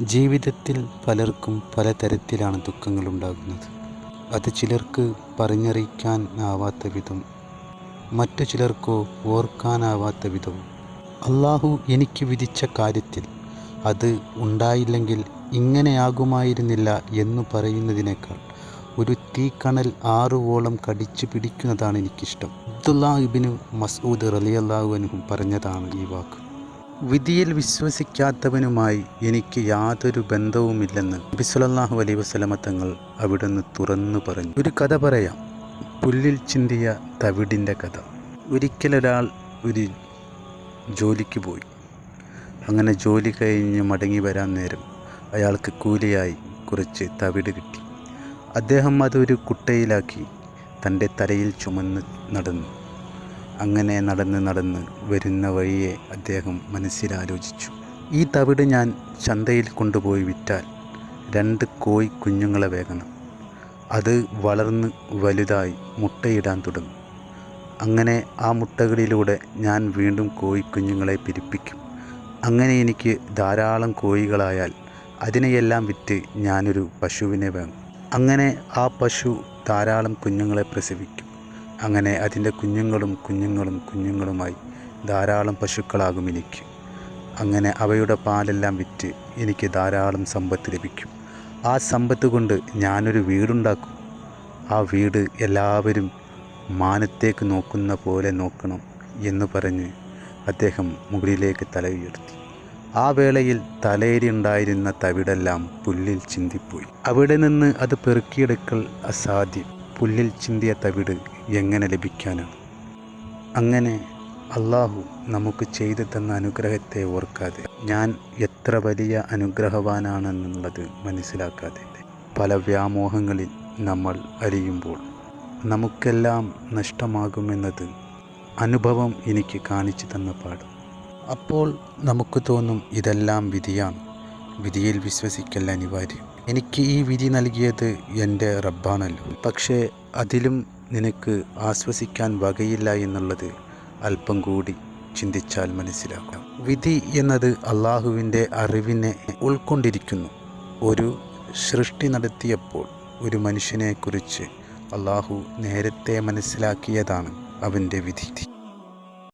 ജീവിതത്തിൽ പലർക്കും പലതരത്തിലാണ് ദുഃഖങ്ങളുണ്ടാകുന്നത്. അത് ചിലർക്ക് പറഞ്ഞറിയിക്കാൻ ആവാത്ത വിധം മറ്റു ചിലർക്കോ ഓർക്കാനാവാത്ത വിധം. അള്ളാഹു എനിക്ക് വിധിച്ച കാര്യത്തിൽ അത് ഉണ്ടായില്ലെങ്കിൽ ഇങ്ങനെയാകുമായിരുന്നില്ല എന്നു പറയുന്നതിനേക്കാൾ ഒരു തീക്കണൽ ആറുവോളം കടിച്ചു പിടിക്കുന്നതാണ് എനിക്കിഷ്ടം. അബ്ദുല്ലാ മസൂദ് റലിയല്ലാഹു അനുഹും പറഞ്ഞതാണ് ഈ വാക്ക്. വിധിയിൽ വിശ്വസിക്കാത്തവനുമായി എനിക്ക് യാതൊരു ബന്ധവുമില്ലെന്ന് ബിസുലല്ലാഹു അലൈ വസ്ലമ തങ്ങൾ അവിടുന്ന് തുറന്നു പറഞ്ഞു. ഒരു കഥ പറയാം. പുല്ലിൽ ചിന്തിയ തവിടിന്റെ കഥ. ഒരിക്കലൊരാൾ ഒരു ജോലിക്ക് പോയി. അങ്ങനെ ജോലി കഴിഞ്ഞ് മടങ്ങി വരാൻ നേരം അയാൾക്ക് കൂലിയായി കുറച്ച് തവിട് കിട്ടി. അദ്ദേഹം അതൊരു കുട്ടയിലാക്കി തന്റെ തലയിൽ ചുമന്ന് നടന്നു. അങ്ങനെ നടന്ന് നടന്ന് വരുന്ന വഴിയെ അദ്ദേഹം മനസ്സിലാലോചിച്ചു. ഈ തവിട് ഞാൻ ചന്തയിൽ കൊണ്ടുപോയി വിറ്റാൽ രണ്ട് കോഴി കുഞ്ഞുങ്ങളെ വേകണം. അത് വളർന്ന് വലുതായി മുട്ടയിടാൻ തുടങ്ങും. അങ്ങനെ ആ മുട്ടകളിലൂടെ ഞാൻ വീണ്ടും കോഴിക്കുഞ്ഞുങ്ങളെ പിരിപ്പിക്കും. അങ്ങനെ എനിക്ക് ധാരാളം കോഴികളായാൽ അതിനെയെല്ലാം വിറ്റ് ഞാനൊരു പശുവിനെ വേണം. അങ്ങനെ ആ പശു ധാരാളം കുഞ്ഞുങ്ങളെ പ്രസവിക്കും. അങ്ങനെ അതിന്റെ കുഞ്ഞുങ്ങളും കുഞ്ഞുങ്ങളും കുഞ്ഞുങ്ങളുമായി ധാരാളം പശുക്കളാകും എനിക്ക്. അങ്ങനെ അവയുടെ പാലെല്ലാം വിറ്റ് എനിക്ക് ധാരാളം സമ്പത്ത് ലഭിക്കും. ആ സമ്പത്ത് കൊണ്ട് ഞാനൊരു വീടുണ്ടാക്കും. ആ വീട് എല്ലാവരും മാനത്തേക്ക് നോക്കുന്ന പോലെ നോക്കണം എന്ന് പറഞ്ഞ് അദ്ദേഹം മുകളിലേക്ക് തല ഉയർത്തി. ആ വേളയിൽ തലയേരി ഉണ്ടായിരുന്ന തവിടെല്ലാം പുല്ലിൽ ചിന്തിപ്പോയി. അവിടെ നിന്ന് അത് പെറുക്കിയെടുക്കൽ അസാധ്യം. പുല്ലിൽ ചിന്തിയ തവിട് എങ്ങനെ ലഭിക്കാനാണ് അങ്ങനെ അള്ളാഹു നമുക്ക് ചെയ്തു തന്ന അനുഗ്രഹത്തെ ഓർക്കാതെ ഞാൻ എത്ര വലിയ അനുഗ്രഹവാനാണെന്നുള്ളത് മനസ്സിലാക്കാതെ പല വ്യാമോഹങ്ങളിൽ നമ്മൾ അരിയുമ്പോൾ നമുക്കെല്ലാം നഷ്ടമാകുമെന്നത് അനുഭവം എനിക്ക് കാണിച്ചു തന്ന പാഠം അപ്പോൾ നമുക്ക് തോന്നും ഇതെല്ലാം വിധിയാണ്. വിധിയിൽ വിശ്വസിക്കൽ അനിവാര്യം. എനിക്ക് ഈ വിധി നൽകിയത് എന്റെ റബ്ബാണല്ലോ. പക്ഷേ അതിലും നിനക്ക് ആശ്വസിക്കാൻ വകയില്ല എന്നുള്ളത് അല്പം കൂടി ചിന്തിച്ചാൽ മനസ്സിലാക്കാം. വിധി എന്നത് അള്ളാഹുവിന്റെ അറിവിനെ ഉൾക്കൊണ്ടിരിക്കുന്നു. ഒരു സൃഷ്ടി നടത്തിയപ്പോൾ ഒരു മനുഷ്യനെക്കുറിച്ച് അള്ളാഹു നേരത്തെ മനസ്സിലാക്കിയതാണ് അവന്റെ വിധി.